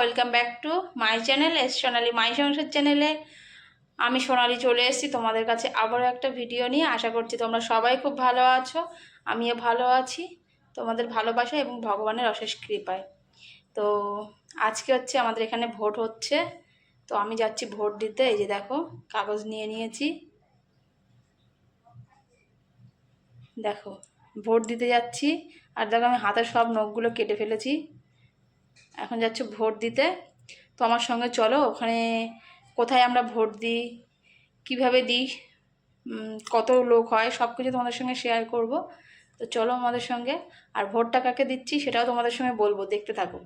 Welcome back to my channel S Sonali my সংসার চ্যানেলে আমি সোনালি চলে এসেছি তোমাদের কাছে আবারও একটা ভিডিও নিয়ে। আশা করছি তোমরা সবাই খুব ভালো আছো, আমিও ভালো আছি। তোমাদের ভালোবাসা এবং ভগবানের অশেষ কৃপায়। তো আজকে হচ্ছে আমাদের এখানে ভোট হচ্ছে। তো আমি যাচ্ছি ভোট দিতে, এই যে দেখো, কাগজ নিয়ে নিয়েছি। দেখো, ভোট দিতে যাচ্ছি। আর দেখো আমি হাতের সব নখগুলো কেটে ফেলেছি। এখন যাচ্ছে ভোট দিতে। তো আমার সঙ্গে চলো, ওখানে কোথায় আমরা ভোট দিই, কীভাবে দিই কত লোক হয় সব কিছু তোমাদের সঙ্গে শেয়ার করব। তো চলো আমাদের সঙ্গে। আর ভোটটা কাকে দিচ্ছি সেটাও তোমাদের সঙ্গে বলব, দেখতে থাকো।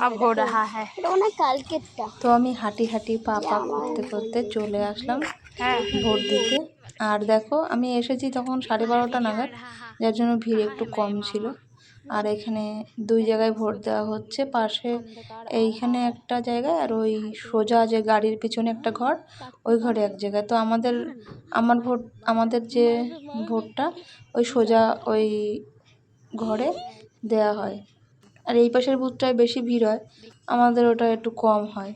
अब हो रहा है এটা মনে হয় কালকেরটা তো আমি হাঁটি হাঁটি পা পা করতে করতে চলে আসলাম হ্যাঁ ভোট দিতে আর দেখো আমি এসেছি তখন সাড়ে বারোটা নাগাদ যার জন্য ভিড় একটু কম ছিল আর এখানে দুই জায়গায় ভোট দেওয়া হচ্ছে পাশে এইখানে একটা জায়গায় আর ওই সোজা যে গাড়ির পিছনে একটা ঘর ওই ঘরে এক জায়গায় তো আমাদের আমার ভোট আমাদের যে ভোটটা ওই সোজা ওই ঘরে দেয়া হয় আর এই পাশের বুথটায় বেশি ভিড় হয়, আমাদের ওটা একটু কম হয়।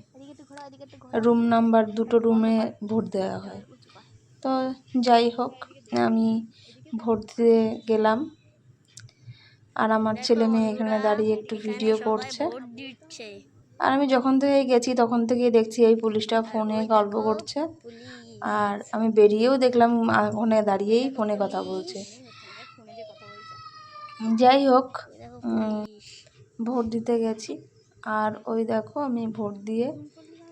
রুম নাম্বার দুটো রুমে ভোট দেওয়া হয়। তো যাই হোক, আমি ভোট দিতে গেলাম। আর আমার ছেলে মেয়ে এখানে দাঁড়িয়ে একটু ভিডিও করছে। আর আমি যখন থেকে গেছি, তখন থেকেই দেখছি এই পুলিশটা ফোনে গল্প করছে। আর আমি বেরিয়েও দেখলাম ওখানে দাঁড়িয়েই ফোনে কথা বলছে। যাই হোক ভোট দিতে গেছি। আর ওই দেখো আমি ভোট দিয়ে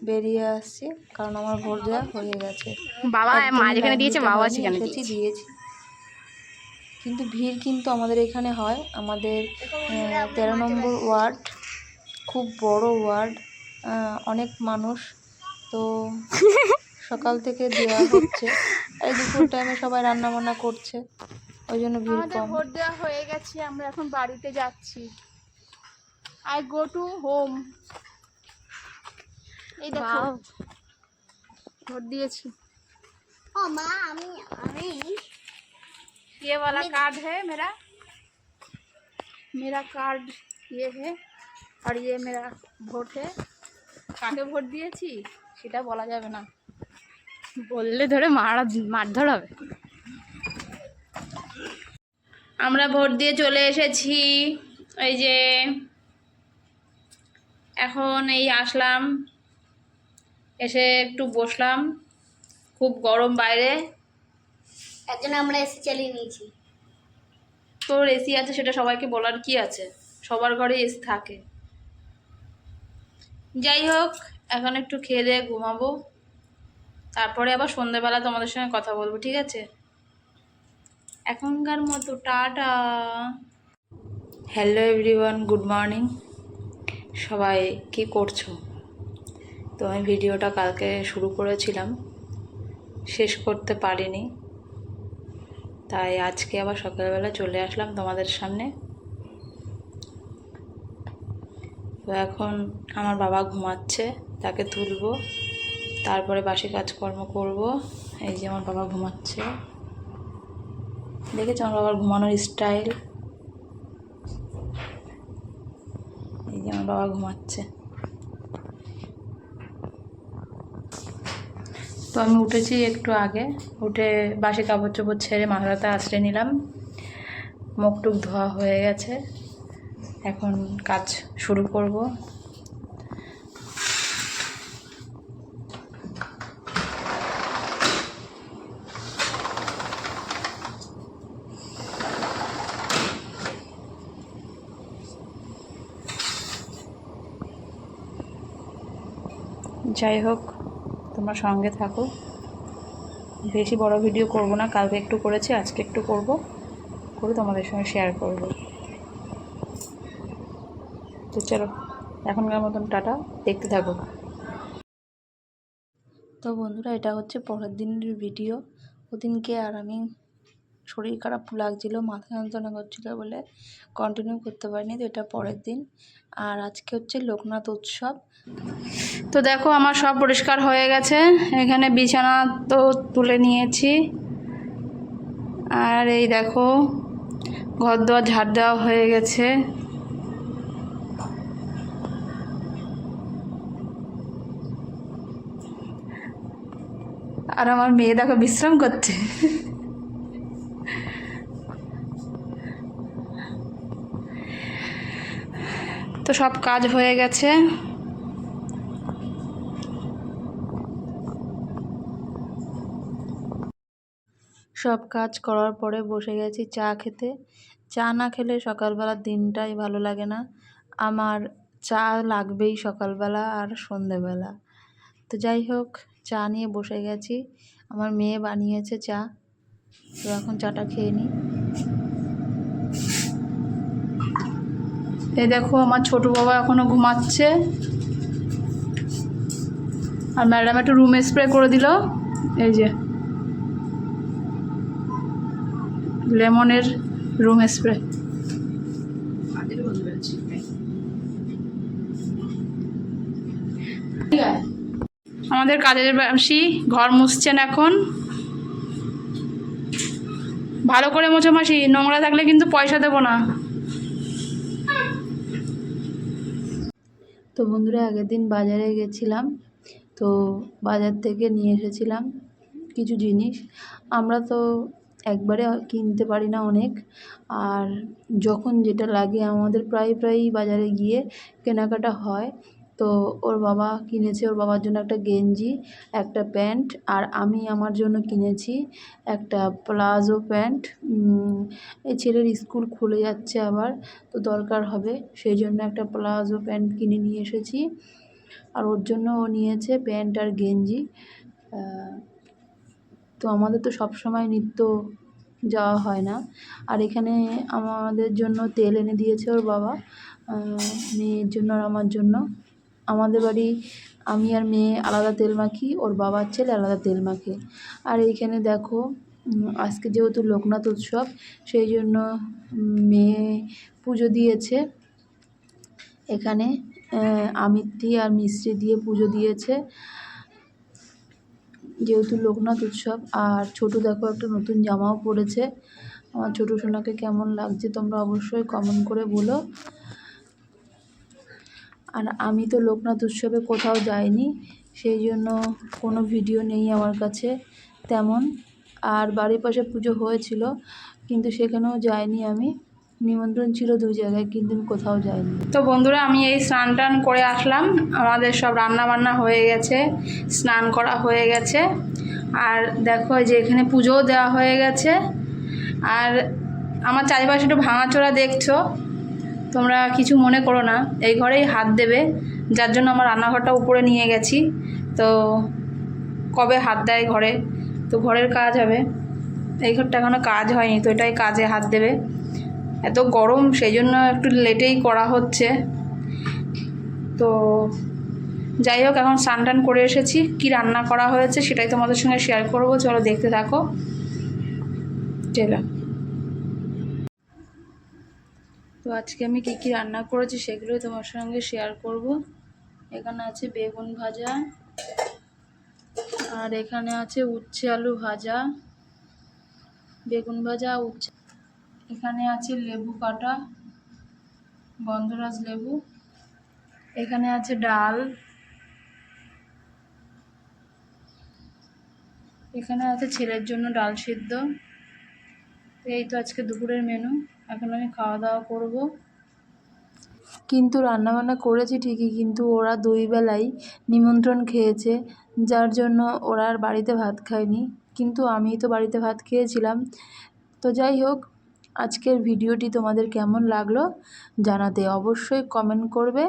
বেরিয়ে আসছি কারণ আমার ভোট দেওয়া হয়ে গেছে। বাবা মা যেখানে দিয়েছে বাবা সেখানে দিয়েছি। কিন্তু ভিড় কিন্তু আমাদের এখানে হয়। আমাদের তেরো নম্বর ওয়ার্ড খুব বড় ওয়ার্ড অনেক মানুষ। তো সকাল থেকে দেওয়া হচ্ছে। এই দুপুর টাইমে সবাই রান্না বান্না করছে। ওই জন্য ভিড় আমাদের কম। ভোট দেওয়া হয়ে গেছে আমরা এখন বাড়িতে যাচ্ছি। আই গো টু হোম এই দেখো ভোট দিয়েছি ও মা আমি আমি ये वाला कार्ड है मेरा मेरा कार्ड ये है और ये मेरा ভোট है কাকে ভোট দিয়েছি সেটা বলা যাবে না বললে ধরে মারা মারধর হবে আমরা ভোট দিয়ে চলে এসেছি এই যে এখন এই আসলাম এসে একটু বসলাম খুব গরম বাইরে। জন্য আমরা এসি চালিয়ে নিয়েছি। তোর এসি আছে সেটা সবাইকে বলার কি আছে? সবার ঘরে এসি থাকে। যাই হোক এখন একটু খেয়ে দিয়ে ঘুমাবো। তারপরে আবার সন্ধ্যেবেলা তোমাদের সঙ্গে কথা বলব ঠিক আছে? এখনকার মতো ta-ta. Hello everyone good morning সবাই কি করছ? তো আমি ভিডিওটা কালকে শুরু করেছিলাম, শেষ করতে পারিনি। তাই আজকে আবার সকালবেলা চলে আসলাম তোমাদের সামনে। তো এখন আমার বাবা ঘুমাচ্ছে, তাকে তুলবো, তারপরে বাসি কাজকর্ম করব। এই যে আমার বাবা ঘুমাচ্ছে। দেখেছ আমার বাবার ঘুমানোর স্টাইল যে আমার বাবা ঘুমাচ্ছে। তো আমি উঠেছি একটু আগে। উঠে বাসি কাপড় চোপড় ছেড়ে মাথাটা আশ্রয় নিলাম। মুখ টুক ধোয়া হয়ে গেছে। এখন কাজ শুরু করব। যাই হোক, তোমরা সঙ্গে থাকো। বেশি বড় ভিডিও করব না, কালকে একটু করেছি, আজকে একটু করব, করে তোমাদের সঙ্গে শেয়ার করব। তো চলো, এখনকার মতন টাটা, দেখতে থাকো। তো বন্ধুরা, এটা হচ্ছে পরের দিনের ভিডিও ওদিনকে আর আমি শরীর খারাপ লাগছিল, মাথা যন্ত্রণা করছিল বলে কন্টিনিউ করতে পারিনি, তো এটা পরের দিন। আর আজকে হচ্ছে লোকনাথ উৎসব। তো দেখো আমার সব পরিষ্কার হয়ে গেছে, এখানে বিছানা তো তুলে নিয়েছি। আর এই দেখো ঘর দোয়ার ঝাড় দেওয়া হয়ে গেছে। আর আমার মেয়ে দেখো বিশ্রাম করছে। তো সব কাজ হয়ে গেছে। সব কাজ করার পরে বসে গেছি চা খেতে। চা না খেলে সকালবেলার দিনটাই ভালো লাগে না। আমার চা লাগবেই সকালবেলা আর সন্ধেবেলা। তো যাই হোক, চা নিয়ে বসে গেছি। আমার মেয়ে বানিয়েছে চা। তো এখন চাটা খেয়ে নিই। এই দেখো, আমার ছোট বাবা এখনও ঘুমাচ্ছে। আর ম্যাডাম একটু রুম স্প্রে করে দিল। এই যে। লেমনের রুম স্প্রে। আমাদের কাজের ব্যবসী ঘর মুছছেন এখন। ভালো করে মোছো মাসি, নোংরা থাকলে কিন্তু পয়সা দেবো না। বন্ধুরা আগের দিন বাজারে গেছিলাম। তো বাজার থেকে নিয়ে এসেছিলাম কিছু জিনিস। আমরা তো একবারে কিনতে পারি না অনেক। আর যখন যেটা লাগে আমাদের প্রায় প্রায়ই বাজারে গিয়ে কেনাকাটা হয়। তো ওর বাবা কিনেছে, ওর বাবার জন্য একটা গেঞ্জি, একটা প্যান্ট, আর আমি আমার জন্য কিনেছি একটা প্লাজো প্যান্ট ছেলের স্কুল খুলে যাচ্ছে আবার, তো দরকার হবে। সেই জন্য একটা প্লাজো প্যান্ট কিনে নিয়ে এসেছি। আর ওর জন্য ও নিয়েছে প্যান্ট আর গেঞ্জি। তো আমাদের তো সব সময় নিত্য যাওয়া হয় না। আর এখানে আমাদের জন্য তেল এনে দিয়েছে ওর বাবা মেয়ের জন্য আর আমার জন্য। আমাদের বাড়ি, আমি আর মেয়ে আলাদা তেল মাখি, ওর বাবার ছেলে আলাদা তেল মাখে। আর এইখানে দেখো আজকে যেহেতু লোকনাথ উৎসব, সেই জন্য মেয়ে পুজো দিয়েছে। এখানে আমিত্তি আর মিষ্টি দিয়ে পুজো দিয়েছে। যেহেতু লোকনাথ উৎসব, আর ছোটো দেখো একটা নতুন জামাও পরেছে। আমার ছোটো সোনাকে কেমন লাগছে তোমরা অবশ্যই কমেন্ট করে বলো। আর আমি তো লোকনাথ উৎসবে কোথাও যাইনি, সেই জন্য কোনো ভিডিও নেই আমার কাছে, তেমন। আর বাড়ির পাশে পুজো হয়েছিল, কিন্তু সেখানেও যাইনি আমি। নিমন্ত্রণ ছিল দুই জায়গায়, কিন্তু কোথাও যাইনি। তো বন্ধুরা, আমি এই স্নান টান করে আসলাম। আমাদের সব রান্না বান্না হয়ে গেছে, স্নান করা হয়ে গেছে। আর দেখো যে এখানে পুজোও দেওয়া হয়ে গেছে। আর আমার চারিপাশে একটু ভাঙাচোরা দেখছ, তোমরা কিছু মনে করো না। এই ঘরেই হাত দেবে, যার জন্য আমার রান্নাঘরটা উপরে নিয়ে গেছি। তো কবে হাত দেয় ঘরে? তো ঘরের কাজ হবে। এই ঘরটা এখনও কাজ হয়নি, তো এটাই কাজে হাত দেবে। এত গরম সেই জন্য একটু লেটেই করা হচ্ছে। তো যাই হোক, এখন স্নান টান করে এসেছি। কি রান্না করা হয়েছে সেটাই তোমাদের সঙ্গে শেয়ার করব। চলো দেখতে থাকো। চলো। তো আজকে আমি কী কী রান্না করেছি সেগুলোই তোমার সঙ্গে শেয়ার করব। এখানে আছে বেগুন ভাজা আর এখানে আছে উচ্ছে আলু ভাজা, বেগুন ভাজা, উচ্ছে এখানে আছে লেবু কাটা, গন্ধরাজ লেবু, এখানে আছে ডাল, এখানে আছে ছেলের জন্য ডাল সিদ্ধ। এই তো আজকে দুপুরের মেনু এখন আমি খাওয়া দাওয়া করব। কিন্তু রান্নাবান্না করেছি ঠিকই, কিন্তু ওরা দুই বেলাই নিমন্ত্রণ খেয়েছে। যার জন্য ওরা আর বাড়িতে ভাত খায়নি। কিন্তু আমি তো বাড়িতে ভাত খেয়েছিলাম। তো যাই হোক, আজকের ভিডিওটি তোমাদের কেমন লাগল জানাতে অবশ্যই কমেন্ট করবে।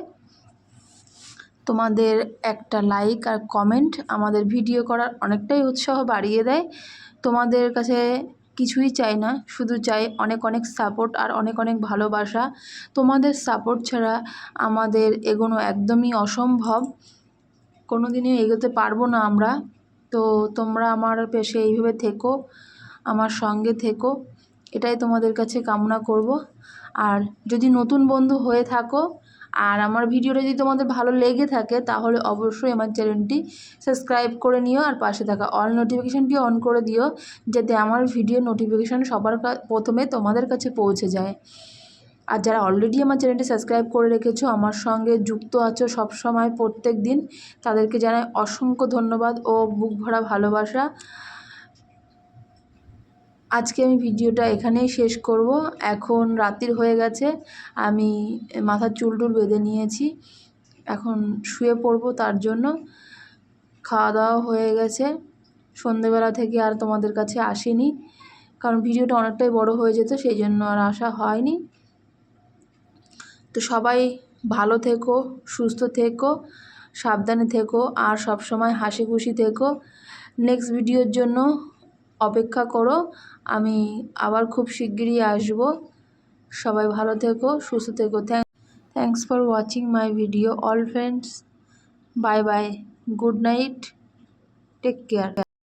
তোমাদের একটা লাইক আর কমেন্ট আমাদের ভিডিও করার অনেকটাই উৎসাহ বাড়িয়ে দেয়। তোমাদের কাছে কিছুই চাই না, শুধু চাই অনেক অনেক সাপোর্ট আর অনেক অনেক ভালোবাসা। তোমাদের সাপোর্ট ছাড়া আমাদের এগোনো একদমই অসম্ভব। কোনো দিনই এগোতে পারব না আমরা। তো তোমরা আমার পেশে এইভাবে থেকো, আমার সঙ্গে থেকো। এটাই তোমাদের কাছে কামনা করব। আর যদি নতুন বন্ধু হয়ে থাকো, আর আমার ভিডিওটা যদি তোমাদের ভালো লেগে থাকে, তাহলে অবশ্যই আমার চ্যানেলটি সাবস্ক্রাইব করে নিও আর পাশে থাকা অল নোটিফিকেশানটি অন করে দিও, যাতে আমার ভিডিও নোটিফিকেশান সবার প্রথমে তোমাদের কাছে পৌঁছে যায়। আর যারা অলরেডি আমার চ্যানেলটি সাবস্ক্রাইব করে রেখেছো, আমার সঙ্গে যুক্ত আছো সব সময় প্রত্যেক দিন, তাদেরকে জানাই অসংখ্য ধন্যবাদ ও বুক ভরা ভালোবাসা। আজকে আমি ভিডিওটা এখানেই শেষ করব। এখন রাত্রির হয়ে গেছে, আমি মাথার চুল টুল বেঁধে নিয়েছি, এখন শুয়ে পড়ব তার জন্য। খাওয়া দাওয়া হয়ে গেছে, সন্ধেবেলা থেকে আর তোমাদের কাছে আসিনি, কারণ ভিডিওটা অনেকটাই বড় হয়ে যেত, সেই জন্য আর আসা হয়নি। তো সবাই ভালো থেকো, সুস্থ থেকো, সাবধানে থেকো আর সব সময় হাসি খুশি থেকো। নেক্সট ভিডিওর জন্য অপেক্ষা করো, আমি আবার খুব শিগগিরই আসব। সবাই ভালো থেকো, সুস্থ থেকো। Thank thanks for watching my video all friends bye bye good night take care